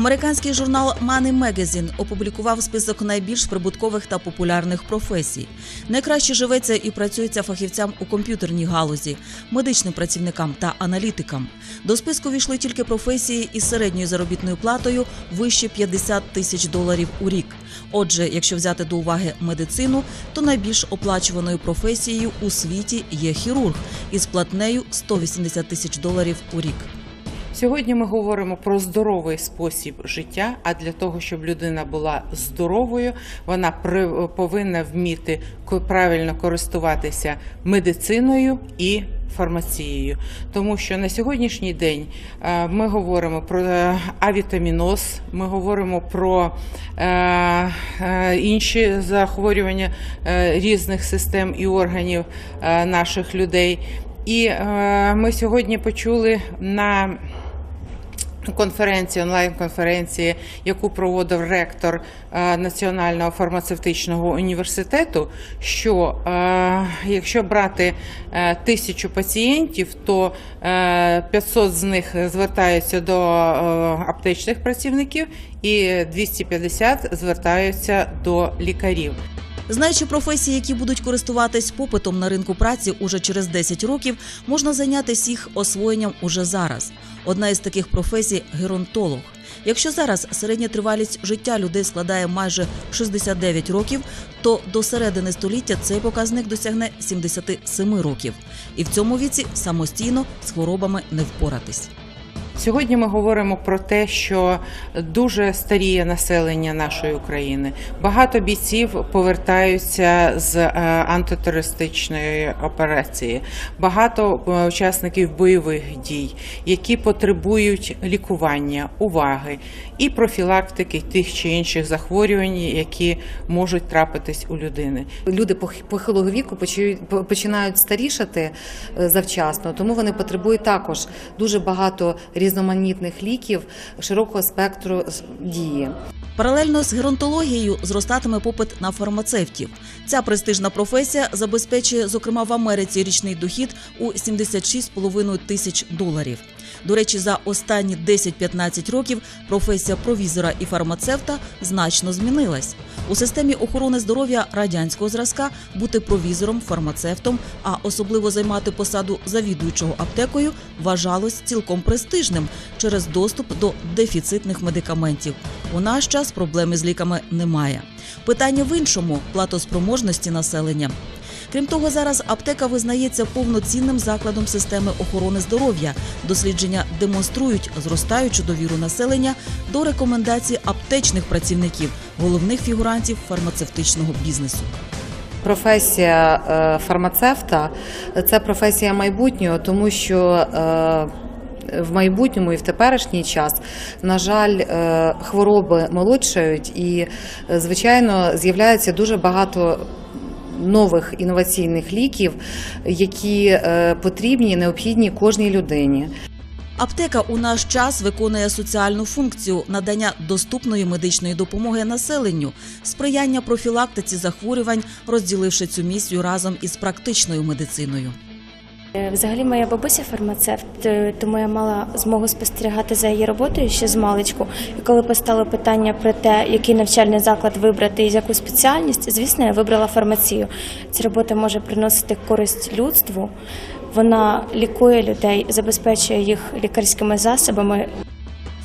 Американський журнал Money Magazine опублікував список найбільш прибуткових та популярних професій. Найкраще живеться і працюється фахівцям у комп'ютерній галузі, медичним працівникам та аналітикам. До списку війшли тільки професії із середньою заробітною платою вище 50 тисяч доларів у рік. Отже, якщо взяти до уваги медицину, то найбільш оплачуваною професією у світі є хірург із платнею 180 тисяч доларів у рік. Сьогодні ми говоримо про здоровий спосіб життя. А для того, щоб людина була здоровою, вона повинна вміти правильно користуватися медициною і фармацією. Тому що на сьогоднішній день е, ми говоримо про е, авітаміноз, ми говоримо про е, інші захворювання різних систем і органів наших людей. І ми сьогодні почули на конференції, онлайн-конференції, яку проводив ректор е, Національного фармацевтичного університету, що е, якщо брати е, тисячу пацієнтів, то е, 500 з них звертаються до аптечних працівників і 250 звертаються до лікарів. Знаючи професії, які будуть користуватись попитом на ринку праці уже через 10 років, можна зайнятися їх освоєнням уже зараз. Одна із таких професій геронтолог. Якщо зараз середня тривалість життя людей складає майже 69 років, то до середини століття цей показник досягне 77 років. І в цьому віці самостійно з хворобами не впоратись. Сьогодні ми говоримо про те, що дуже старіє населення нашої України. Багато бійців повертаються з е, антитерористичної операції. Багато е, учасників бойових дій, які потребують лікування, уваги і профілактики тих чи інших захворювань, які можуть трапитись у людини. Люди пох- похилого віку починають старішати е, завчасно, тому вони потребують також дуже багато різноманітних ліків широкого спектру дії. Паралельно з геронтологією зростатиме попит на фармацевтів. Ця престижна професія забезпечує, зокрема в Америці, річний дохід у 76,5 тисяч доларів. До речі, за останні 10-15 років професія провізора і фармацевта значно змінилась. У системі охорони здоров'я радянського зразка бути провізором, фармацевтом, а особливо займати посаду завідуючого аптекою вважалось цілком престижним через доступ до дефіцитних медикаментів. У наш час проблеми з ліками немає. Питання в іншому платоспроможності населення. Крім того, зараз аптека визнається повноцінним закладом системи охорони здоров'я. Дослідження демонструють зростаючу довіру населення до рекомендацій аптечних працівників, головних фігурантів фармацевтичного бізнесу. Професія е, фармацевта це професія майбутнього, тому що е, в майбутньому і в теперішній час, на жаль, е, хвороби молодшають, і, е, звичайно, з'являється дуже багато. Нових інноваційних ліків, які е, потрібні, необхідні кожній людині. Аптека у наш час виконує соціальну функцію надання доступної медичної допомоги населенню, сприяння профілактиці захворювань, розділивши цю місію разом із практичною медициною. Е, Взагалі, моя бабуся фармацевт, е, тому я мала змогу спостерігати за її роботою ще з маличку. І коли постало питання про те, який навчальний заклад вибрати і яку спеціальність, звісно, я вибрала фармацію. Ця робота може приносити користь людству. Вона лікує людей, забезпечує їх лікарськими засобами,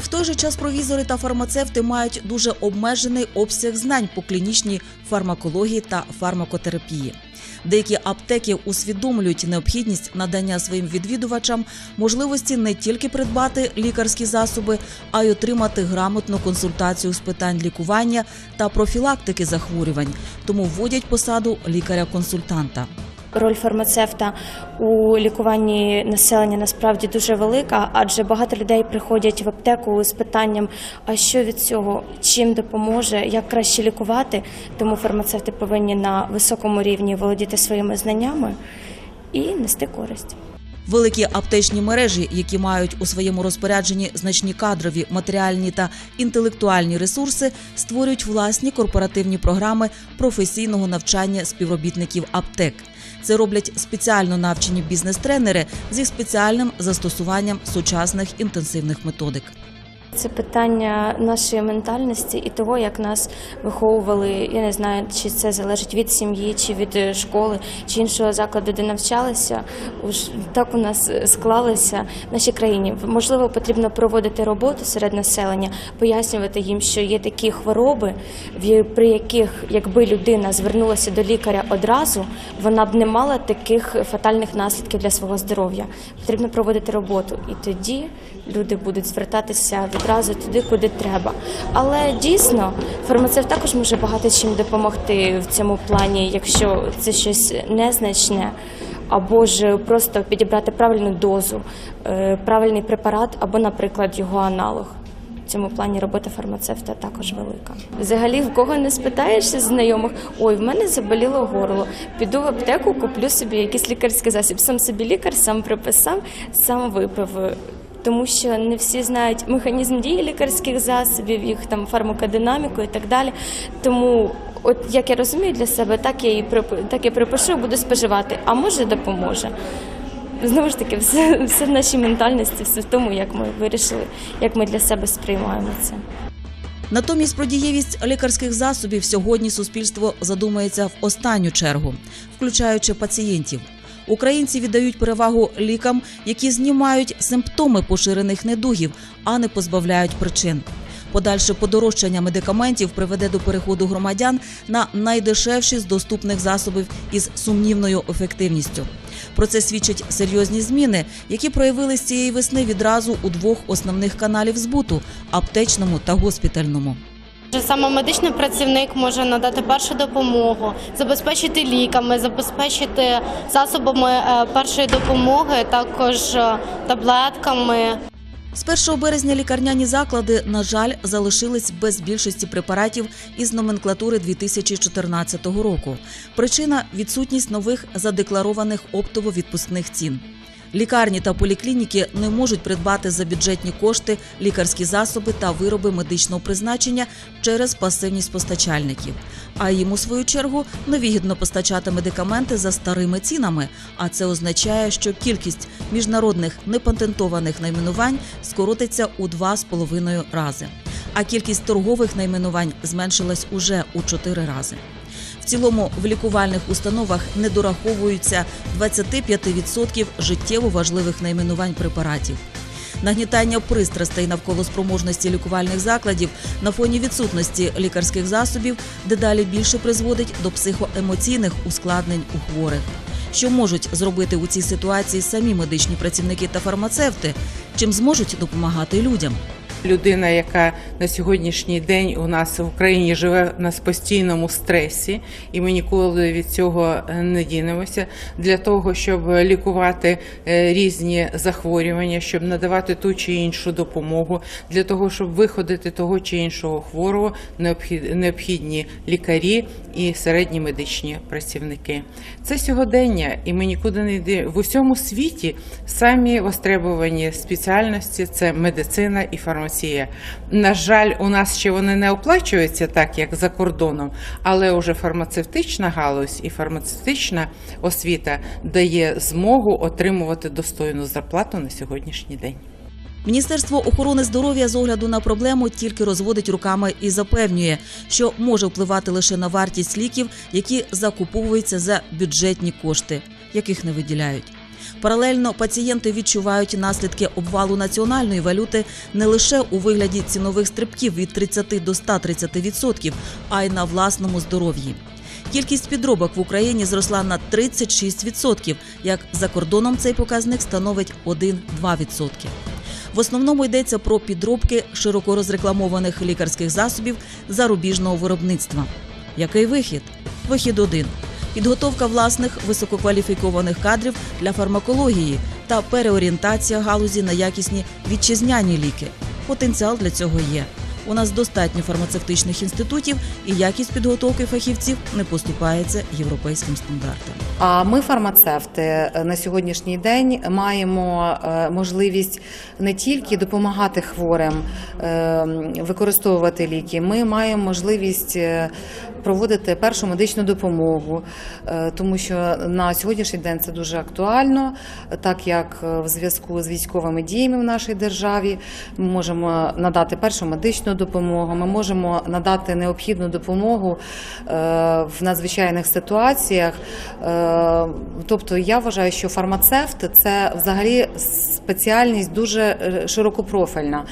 В той же час провізори та фармацевти мають дуже обмежений обсяг знань по клінічній фармакології та фармакотерапії. Деякі аптеки усвідомлюють необхідність надання своїм відвідувачам можливості не тільки придбати лікарські засоби, а й отримати грамотну консультацію з питань лікування та профілактики захворювань, тому вводять посаду лікаря-консультанта. Роль фармацевта у лікуванні населення насправді дуже велика, адже багато людей приходять в аптеку з питанням: а що від цього, чим допоможе, як краще лікувати. Тому фармацевти повинні на високому рівні володіти своїми знаннями і нести користь. Великі аптечні мережі, які мають у своєму розпорядженні значні кадрові, матеріальні та інтелектуальні ресурси, створюють власні корпоративні програми професійного навчання співробітників аптек. Це роблять спеціально навчені бізнес-тренери зі спеціальним застосуванням сучасних інтенсивних методик. Це питання нашої ментальності і того, як нас виховували. Я не знаю, чи це залежить від сім'ї, чи від е, школи, чи іншого закладу, де навчалися. Уж так у нас е, склалося в нашій країні. Можливо, потрібно проводити роботу серед населення, пояснювати їм, що є такі хвороби, при яких, якби людина звернулася до лікаря одразу, вона б не мала таких фатальних наслідків для свого здоров'я. Потрібно проводити роботу, і тоді люди будуть звертатися відразу туди, куди треба. Але дійсно фармацевт також може багато чим допомогти в цьому плані, якщо це щось незначне. Або ж просто підібрати правильну дозу, е, правильний препарат, або, наприклад, його аналог. В цьому плані робота фармацевта також велика. Взагалі, в кого не спитаєшся знайомих, ой, в мене заболіло горло. Піду в аптеку, куплю собі якийсь лікарський засіб. Сам собі лікар, сам приписав, сам випив. Тому що не всі знають механізм дії лікарських засобів, їх там фармакодинаміку і так далі. Тому, от як я розумію для себе, так я і так я припишу, буду споживати, а може допоможе. Знову ж таки, все, все в нашій ментальності, все в тому, як ми вирішили, як ми для себе сприймаємо це. Натомість про дієвість лікарських засобів сьогодні суспільство задумається в останню чергу, включаючи пацієнтів. Українці віддають перевагу лікам, які знімають симптоми поширених недугів, а не позбавляють причин. Подальше подорожчання медикаментів приведе до переходу громадян на найдешевші з доступних засобів із сумнівною ефективністю. Про це свідчать серйозні зміни, які проявились цієї весни відразу у двох основних каналів збуту аптечному та госпітальному. Саме медичний працівник може надати першу допомогу, забезпечити ліками, забезпечити засобами е, першої допомоги, також е, таблетками. З 1 березня лікарняні заклади, на жаль, залишились без більшості препаратів із номенклатури 2014 року. Причина відсутність нових задекларованих оптово-відпускних цін. Лікарні та поліклініки не можуть придбати за бюджетні кошти лікарські засоби та вироби медичного призначення через пасивність постачальників. А їм, у свою чергу, невигідно постачати медикаменти за старими цінами. А це означає, що кількість міжнародних непатентованих найменувань скоротиться у два з половиною рази. А кількість торгових найменувань зменшилась уже у чотири рази. В цілому в лікувальних установах не дораховуються 25% життєво важливих найменувань препаратів. Нагнітання пристрастей навколо спроможності лікувальних закладів на фоні відсутності лікарських засобів дедалі більше призводить до психоемоційних ускладнень у хворих. Що можуть зробити у цій ситуації самі медичні працівники та фармацевти, чим зможуть допомагати людям? Людина, яка на сьогоднішній день у нас в Україні живе на постійному стресі, і ми ніколи від цього е, не дінемося для того, щоб лікувати е, різні захворювання, щоб надавати ту чи іншу допомогу, для того, щоб виходити того чи іншого хворого, необхід- необхідні лікарі і середні медичні працівники. Це сьогодення, і ми нікуди не йдемо. В усьому світі самі востребовані спеціальності це медицина і фармація. На жаль, у нас ще вони не оплачуються так, як за кордоном, але уже фармацевтична галузь і фармацевтична освіта дає змогу отримувати достойну зарплату на сьогоднішній день. Міністерство охорони здоров'я з огляду на проблему тільки розводить руками і запевнює, що може впливати лише на вартість ліків, які закуповуються за бюджетні кошти, яких не виділяють. Паралельно пацієнти відчувають наслідки обвалу національної валюти не лише у вигляді цінових стрибків від 30 до 130%, а й на власному здоров'ї. Кількість підробок в Україні зросла на 36%, як за кордоном цей показник становить 1-2%. В основному йдеться про підробки широко розрекламованих лікарських засобів зарубіжного виробництва. Який вихід? Вихід один: підготовка власних висококваліфікованих кадрів для фармакології та переорієнтація галузі на якісні вітчизняні ліки. Потенціал для цього є. У нас достатньо фармацевтичних інститутів і якість підготовки фахівців не поступається європейським стандартам. А ми, фармацевти, на сьогоднішній день маємо е, можливість не тільки допомагати хворим е, використовувати ліки, ми маємо можливість е, проводити першу медичну допомогу, тому що на сьогоднішній день це дуже актуально, так як в зв'язку з військовими діями в нашій державі ми можемо надати першу медичну допомогу, ми можемо надати необхідну допомогу е, в надзвичайних ситуаціях. Е, Тобто я вважаю, що фармацевт це взагалі спеціальність дуже е, широкопрофільна,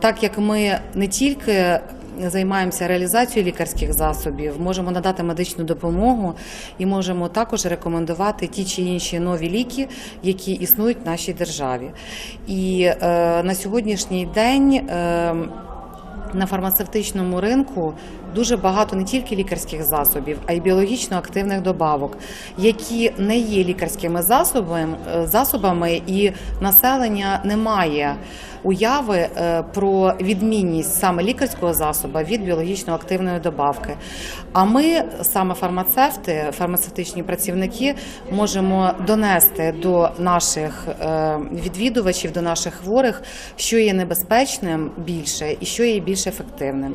так як ми не тільки Займаємося реалізацією лікарських засобів, можемо надати медичну допомогу і можемо також рекомендувати ті чи інші нові ліки, які існують в нашій державі. І е, на сьогоднішній день е, на фармацевтичному ринку дуже багато не тільки лікарських засобів, а й біологічно активних добавок, які не є лікарськими засобами, е, і населення не має уяви е, про відмінність саме лікарського засоба від біологічно активної добавки. А ми, саме фармацевти, фармацевтичні працівники, можемо донести до наших е, відвідувачів, до наших хворих, що є небезпечним більше і що є більш ефективним.